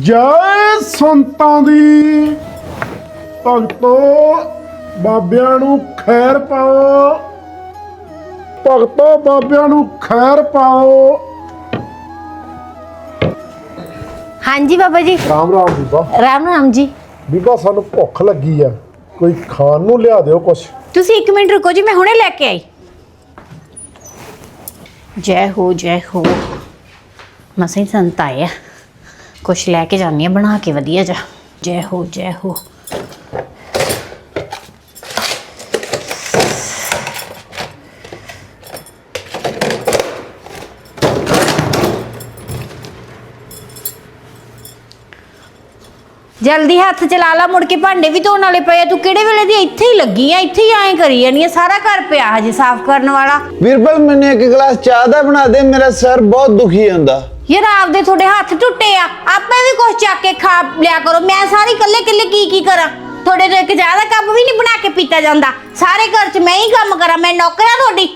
ਜੈ ਸੰਤਾਂ ਦੀ। ਭਗਤੋ ਬਾਬਿਆਂ ਨੂੰ ਖੈਰ ਪਾਓ। ਭਗਤੋ ਬਾਬਿਆਂ ਨੂੰ ਖੈਰ ਪਾਓ। ਹਾਂਜੀ ਬਾਬਾ ਜੀ। ਰਾਮ ਰਾਮ ਬੀਬਾ। ਰਾਮ ਰਾਮ ਜੀ। ਬੀਬਾ ਸਾਨੂੰ ਭੁੱਖ ਲੱਗੀ ਆ। ਕੋਈ ਖਾਣ ਨੂੰ ਲਿਆ ਦਿਓ ਕੁਛ। ਤੁਸੀਂ 1 ਮਿੰਟ ਰੁਕੋ ਜੀ ਮੈਂ ਹੁਣੇ ਲੈ ਕੇ ਆਈ। ਜੈ ਹੋ ਜੈ ਹੋ। ਮਸਾਂ ਹੀ ਸੰਤ ਆਇਆ ਕੁਛ ਲੈ ਕੇ ਜਾਨੀ ਆ ਬਣਾ ਕੇ ਵਧੀਆ ਜਾ ਜੈ ਹੋ ਜੈ ਹੋ ਜਲਦੀ ਹੱਥ ਚਲਾ ਲਾ ਮੁੜ ਕੇ ਭਾਂਡੇ ਵੀ ਧੋਣ ਵਾਲੇ ਪਏ ਆ ਤੂੰ ਕਿਹੜੇ ਵੇਲੇ ਦੀ ਇੱਥੇ ਹੀ ਲੱਗੀ ਆ? ਇੱਥੇ ਹੀ ਐਂ ਕਰੀ ਜਾਨੀ ਆ। ਸਾਰਾ ਘਰ ਪਿਆ ਹਜੇ ਸਾਫ਼ ਕਰਨ ਵਾਲਾ। ਵੀਰਪਲ, ਮੈਨੂੰ ਇੱਕ ਗਲਾਸ ਚਾਹ ਦਾ ਬਣਾ ਦੇ। ਮੇਰਾ ਸਿਰ ਬਹੁਤ ਦੁਖੀ ਹੁੰਦਾ। ਯਾਰ ਆਪਦੇ ਤੁਹਾਡੇ ਹੱਥ ਟੁੱਟੇ ਆ ਆਪੇ ਵੀ ਕੁਛ ਚੱਕ ਕੇ ਖਾ ਲਿਆ ਕਰੋ ਮੈਂ ਸਾਰੀ ਇਕੱਲੇ ਇਕੱਲੇ ਕੀ ਕੀ ਕਰਾਂ ਤੁਹਾਡੇ ਤੋਂ ਇੱਕ ਜ਼ਿਆਦਾ ਕੱਪ ਵੀ ਨਹੀਂ ਬਣਾ ਕੇ ਪੀਤਾ ਜਾਂਦਾ ਸਾਰੇ ਘਰ 'ਚ ਮੈਂ ਹੀ ਕੰਮ ਕਰਾਂ ਮੈਂ ਨੌਕਰਾਂ ਤੁਹਾਡੀ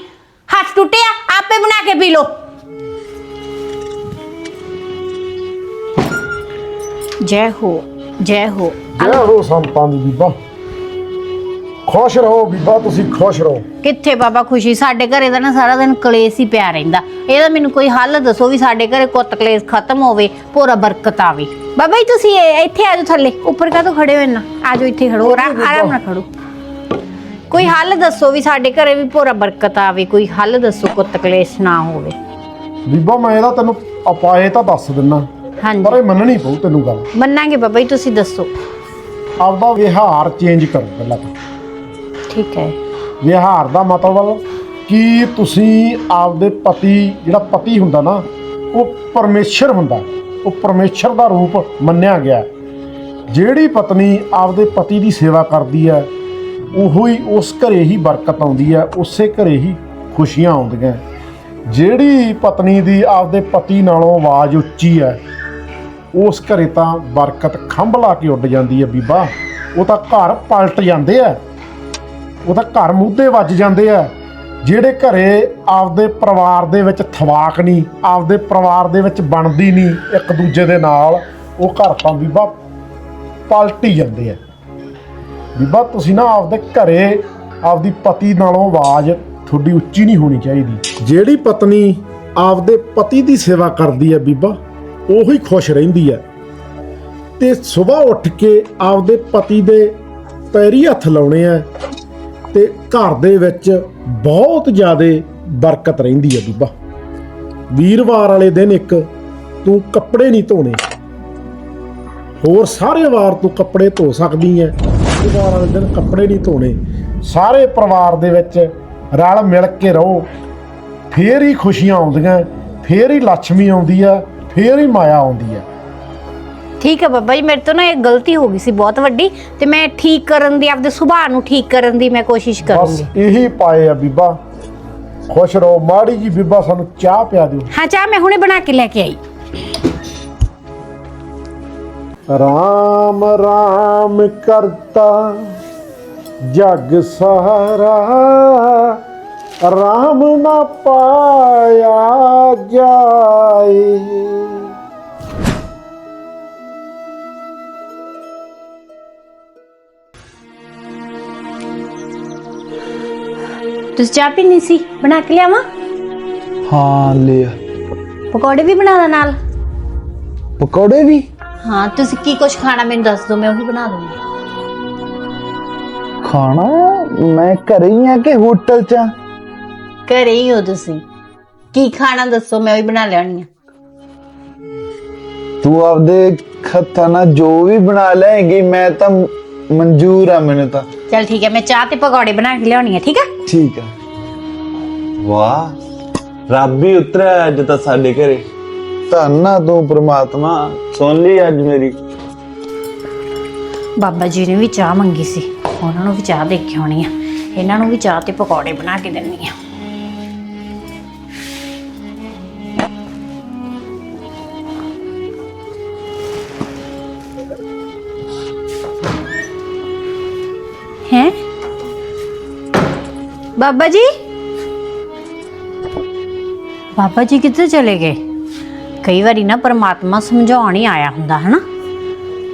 ਹੱਥ ਟੁੱਟੇ ਆ ਆਪੇ ਬਣਾ ਕੇ ਪੀ ਲਓ ਜੈ ਹੋ ਜੈ ਹੋ ਜੈ ਹੋ ਸੰਤਾਂ ਦੀ ਬੀਬਾ ਖੁਸ਼ ਰਹੋ ਬੀਬਾ ਤੁਸੀਂ ਖੁਸ਼ ਰਹੋ। ਕਿੱਥੇ ਬਾਬਾ ਖੁਸ਼ੀ? ਸਾਡੇ ਘਰੇ ਦਾ ਨਾ ਸਾਰਾ ਦਿਨ ਕਲੇਸ਼ ਹੀ ਪਿਆ ਰਹਿੰਦਾ। ਇਹਦਾ ਮੈਨੂੰ ਕੋਈ ਹੱਲ ਦੱਸੋ ਵੀ ਸਾਡੇ ਘਰੇ ਕੁੱਤ ਕਲੇਸ਼ ਖਤਮ ਹੋਵੇ ਪੂਰਾ ਬਰਕਤ ਆਵੇ। ਬਾਬਾ ਜੀ ਤੁਸੀਂ ਇਹ- ਇੱਥੇ ਆ ਜਾਓ ਥੱਲੇ। ਉੱਪਰ ਕਾਹਤੋਂ ਖੜੇ ਹੋ ਨਾ ਆ ਜਾਓ ਇੱਥੇ ਖੜੋ। ਆਰਾ- ਆਰਾਮ ਨਾਲ ਖੜੋ। ਕੋਈ ਹੱਲ ਦੱਸੋ ਵੀ ਸਾਡੇ ਘਰੇ ਵੀ ਪੂਰਾ ਬਰਕਤ ਆਵੇ? ਕੋਈ ਹੱਲ ਦੱਸੋ ਕੁੱਤ ਕਲੇਸ਼ ਨਾ ਹੋਵੇ। ਬੀਬਾ ਮੈਂ ਇਹਦਾ ਤੈਨੂੰ ਉਪਾਏ ਤਾਂ ਦੱਸ ਦਿੰਨਾ। ਪਰ ਹਾਂਜੀ ਇਹ ਮੰਨਣੀ ਪਊ ਤੈਨੂੰ ਗੱਲ। ਮੰਨਾਂਗੇ ਬਾਬਾ ਜੀ ਤੁਸੀਂ ਦੱਸੋ। ਆਪਦਾ ਵਿਹਾਰ ਚੇਂਜ ਕਰੋ ਪਹਿਲਾਂ ਤਾਂ। ਠੀਕ ਹੈ। ਵਿਹਾਰ ਦਾ ਮਤਲਬ ਕਿ ਤੁਸੀਂ ਆਪਦੇ ਪਤੀ, ਜਿਹੜਾ ਪਤੀ ਹੁੰਦਾ ਨਾ, ਉਹ ਪਰਮੇਸ਼ਰ ਹੁੰਦਾ। ਉਹ ਪਰਮੇਸ਼ਰ ਦਾ ਰੂਪ ਮੰਨਿਆ ਗਿਆ। ਜਿਹੜੀ ਪਤਨੀ ਆਪਦੇ ਪਤੀ ਦੀ ਸੇਵਾ ਕਰਦੀ ਹੈ, ਉਹੋ ਹੀ ਉਸ ਘਰੇ ਹੀ ਬਰਕਤ ਆਉਂਦੀ ਹੈ, ਉਸੇ ਘਰੇ ਹੀ ਖੁਸ਼ੀਆਂ ਆਉਂਦੀਆਂ। ਜਿਹੜੀ ਪਤਨੀ ਦੀ ਆਪਦੇ ਪਤੀ ਨਾਲੋਂ ਆਵਾਜ਼ ਉੱਚੀ ਹੈ, ਉਸ ਘਰੇ ਤਾਂ ਬਰਕਤ ਖੰਭ ਲਾ ਕੇ ਉੱਡ ਜਾਂਦੀ ਹੈ ਬੀਬਾ। ਉਹ ਤਾਂ ਘਰ ਪਲਟ ਜਾਂਦੇ ਆ। ਉਹ ਤਾਂ ਘਰ ਮੁੱਦੇ ਵੱਜ ਜਾਂਦੇ ਆ। ਜਿਹੜੇ ਘਰੇ ਆਪਦੇ ਪਰਿਵਾਰ ਦੇ ਵਿੱਚ ਥਵਾਕ ਨਹੀਂ, ਆਪਦੇ ਪਰਿਵਾਰ ਦੇ ਵਿੱਚ ਬਣਦੀ ਨਹੀਂ ਇੱਕ ਦੂਜੇ ਦੇ ਨਾਲ, ਉਹ ਘਰ ਤਾਂ ਬੀਬਾ ਪਲਟੀ ਜਾਂਦੇ ਆ। ਬੀਬਾ, ਤੁਸੀਂ ਨਾ ਆਪਦੇ ਘਰੇ ਆਪਦੀ ਪਤੀ ਨਾਲੋਂ ਆਵਾਜ਼ ਤੁਹਾਡੀ ਉੱਚੀ ਨਹੀਂ ਹੋਣੀ ਚਾਹੀਦੀ। ਜਿਹੜੀ ਪਤਨੀ ਆਪਦੇ ਪਤੀ ਦੀ ਸੇਵਾ ਕਰਦੀ ਹੈ ਬੀਬਾ, ਉਹੀ ਖੁਸ਼ ਰਹਿੰਦੀ ਹੈ ਤੇ ਸਵੇਰ ਉੱਠ ਕੇ ਆਪਦੇ ਪਤੀ ਦੇ ਪੈਰੀ ਹੱਥ ਲਾਉਣੇ ਆ ਤੇ ਘਰ ਦੇ ਵਿੱਚ ਬਹੁਤ ਜ਼ਿਆਦਾ ਬਰਕਤ ਰਹਿੰਦੀ ਹੈ ਬੀਬਾ। ਵੀਰਵਾਰ ਵਾਲੇ ਦਿਨ ਇੱਕ ਤੂੰ ਕੱਪੜੇ ਨਹੀਂ ਧੋਣੇ। ਹੋਰ ਸਾਰੇ ਵਾਰ ਤੂੰ ਕੱਪੜੇ ਧੋ ਸਕਦੀ ਹੈ। ਵੀਰਵਾਰ ਵਾਲੇ ਦਿਨ ਕੱਪੜੇ ਨਹੀਂ ਧੋਣੇ। ਸਾਰੇ ਪਰਿਵਾਰ ਦੇ ਵਿੱਚ ਰਲ ਮਿਲ ਕੇ ਰਹੋ। ਫੇਰ ਹੀ ਖੁਸ਼ੀਆਂ ਆਉਂਦੀਆਂ, ਫੇਰ ਹੀ ਲక్ష్ਮੀ ਆਉਂਦੀ ਆ ਫੇਰ ਹੀ ਮਾਇਆ ਆਉਂਦੀ ਆ ਠੀਕ ਹੈ ਬਾਬਾ ਜੀ ਮੇਰੇ ਤੋਂ ਨਾ ਇਹ ਗਲਤੀ ਹੋ ਗਈ ਸੀ ਬਹੁਤ ਵੱਡੀ ਤੇ ਮੈਂ ਠੀਕ ਕਰਨ ਦੀ ਆਪਦੇ ਸੁਭਾਅ ਨੂੰ ਠੀਕ ਕਰਨ ਦੀ ਮੈਂ ਕੋਸ਼ਿਸ਼ ਬਸ ਕਰੂੰਗੀ। ਇਹੀ ਪਾਏ ਆ ਬੀਬਾ। ਖੁਸ਼ ਰਹੋ ਮਾੜੀ ਜੀ ਬੀਬਾ ਸਾਨੂੰ ਚਾਹ ਪਿਆ ਦਿਓ। ਹਾਂ ਚਾਹ ਮੈਂ ਹੁਣੇ ਬਣਾ ਕੇ ਲੈ ਕੇ ਆਈ। ਰਾਮ ਰਾਮ ਕਰਤਾ ਜਗ ਸਹਾਰਾ ਰਾਮ ਨਾ ਪਾਇਆ ਜਾਏ। ਤੁਸੀਂ ਚਾਹ ਪੀਣੀ ਸੀ? ਬਣਾ ਕੇ ਲਿਆਵਾਂ? ਹਾਂ ਲਿਆ ਪਕੌੜੇ ਵੀ ਬਣਾ ਦਾ ਨਾਲ। ਪਕੌੜੇ ਵੀ? ਹਾਂ ਤੁਸੀਂ ਕੀ ਕੁਝ ਖਾਣਾ ਮੈਨੂੰ ਦੱਸ ਦਿਓ ਮੈਂ ਉਹੀ ਬਣਾ ਦੂੰਗੀ ਖਾਣਾ? ਮੈਂ ਘਰੇ ਹੀ ਆ ਕਿ ਹੋਟਲ 'ਚ ਆ? ਘਰੇ ਹੀ ਹੋ ਤੁਸੀਂ। ਕੀ ਖਾਣਾ ਦੱਸੋ ਮੈਂ ਉਹੀ ਬਣਾ ਲੈਣੀ ਆ। ਤੂੰ ਆਪਦੇ ਹੱਥਾਂ ਨਾਲ ਜੋ ਵੀ ਬਣਾ ਲਏਗੀ ਮੈਂ ਤਾਂ ਮਨਜ਼ੂਰ ਆ ਮੈਨੂੰ ਤਾਂ। ਚਲ ਠੀਕ ਹੈ ਮੈਂ ਚਾਹ ਤੇ ਪਕੌੜੇ ਬਣਾ ਕੇ ਲਿਆਉਣੀ ਆ ਠੀਕ ਆ? ਠੀਕ ਆ। ਵਾਹ, ਰੱਬ ਹੀ ਉਤਰਿਆ ਅੱਜ ਤਾਂ ਸਾਡੇ ਘਰੇ। ਧੰਨਾ ਤੂੰ ਪ੍ਰਮਾਤਮਾ, ਸੁਣ ਲਈ ਅੱਜ ਮੇਰੀ। ਬਾਬਾ ਜੀ ਨੇ ਵੀ ਚਾਹ ਮੰਗੀ ਸੀ। ਉਹਨਾਂ ਨੂੰ ਵੀ ਚਾਹ ਦੇ ਕੇ ਆਉਣੀ ਆ। ਇਹਨਾਂ ਨੂੰ ਵੀ ਚਾਹ ਤੇ ਪਕੌੜੇ ਬਣਾ ਕੇ ਦੇਣੀ ਆ। ਬਾਬਾ ਜੀ? ਬਾਬਾ ਜੀ ਕਿੱਥੇ ਚਲੇ ਗਏ? ਕਈ ਵਾਰੀ ਨਾ ਪਰਮਾਤਮਾ ਸਮਝਾਉਣ ਹੀ ਆਇਆ ਹੁੰਦਾ, ਹਨਾ?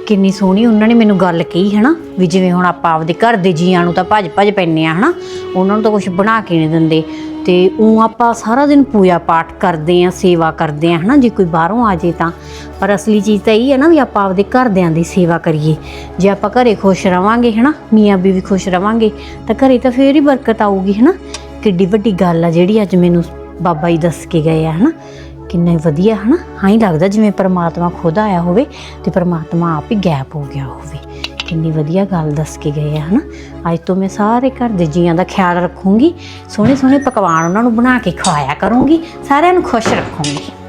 ਕਿੰਨੀ ਸੋਹਣੀ ਉਹਨਾਂ ਨੇ ਮੈਨੂੰ ਗੱਲ ਕਹੀ ਹੈ ਵੀ ਜਿਵੇਂ ਹੁਣ ਆਪਾਂ ਆਪਦੇ ਘਰ ਦੇ ਜੀਆਂ ਨੂੰ ਤਾਂ ਭੱਜ ਭੱਜ ਪੈਨੇ ਆ, ਹਨਾ? ਉਹਨਾਂ ਨੂੰ ਤਾਂ ਕੁਝ ਬਣਾ ਕੇ ਨਹੀਂ ਦਿੰਦੇ। ਤੇ ਉਹ ਆਪਾਂ ਸਾਰਾ ਦਿਨ ਪੂਜਾ ਪਾਠ ਕਰਦੇ ਆ, ਸੇਵਾ ਕਰਦੇ ਆ, ਹਨਾ? ਜੇ ਕੋਈ ਬਾਹਰੋਂ ਆ ਜੇ ਤਾਂ। ਪਰ ਅਸਲੀ ਚੀਜ਼ ਤਾਂ ਇਹ ਹੈ ਨਾ ਵੀ ਆਪਾਂ ਆਪਦੇ ਘਰਦਿਆਂ ਦੀ ਸੇਵਾ ਕਰੀਏ। ਜੇ ਆਪਾਂ ਘਰੇ ਖੁਸ਼ ਰਵਾਂਗੇ, ਹਨਾ? ਮੀਆਂ ਬੀਵੀ ਖੁਸ਼ ਰਵਾਂਗੇ, ਤਾਂ ਘਰੇ ਤਾਂ ਫੇਰ ਹੀ ਬਰਕਤ ਆਊਗੀ, ਹਨਾ? ਕਿੱਡੀ ਵੱਡੀ ਗੱਲ ਆ ਜਿਹੜੀ ਅੱਜ ਮੈਨੂੰ ਬਾਬਾ ਜੀ ਦੱਸ ਕੇ ਗਏ ਆ, ਹਨਾ? ਕਿੰਨਾ ਹੀ ਵਧੀਆ, ਹਨਾ? ਹਾਂ ਹੀ ਲੱਗਦਾ ਜਿਵੇਂ ਪਰਮਾਤਮਾ ਖੁਦ ਆਇਆ ਹੋਵੇ ਤੇ ਪਰਮਾਤਮਾ ਆਪ ਹੀ ਗੈਪ ਹੋ ਗਿਆ ਹੋਵੇ। ਕਿੰਨੀ ਵਧੀਆ ਗੱਲ ਦੱਸ ਕੇ ਗਏ ਆ, ਹਨਾ? ਅੱਜ ਤੋਂ ਮੈਂ ਸਾਰੇ ਘਰ ਦੇ ਜੀਆਂ ਦਾ ਖਿਆਲ ਰੱਖੂੰਗੀ ਸੋਹਣੇ ਸੋਹਣੇ ਪਕਵਾਨ ਉਹਨਾਂ ਨੂੰ ਬਣਾ ਕੇ ਖਵਾਇਆ ਕਰੂੰਗੀ, ਸਾਰਿਆਂ ਨੂੰ ਖੁਸ਼ ਰੱਖੂੰਗੀ।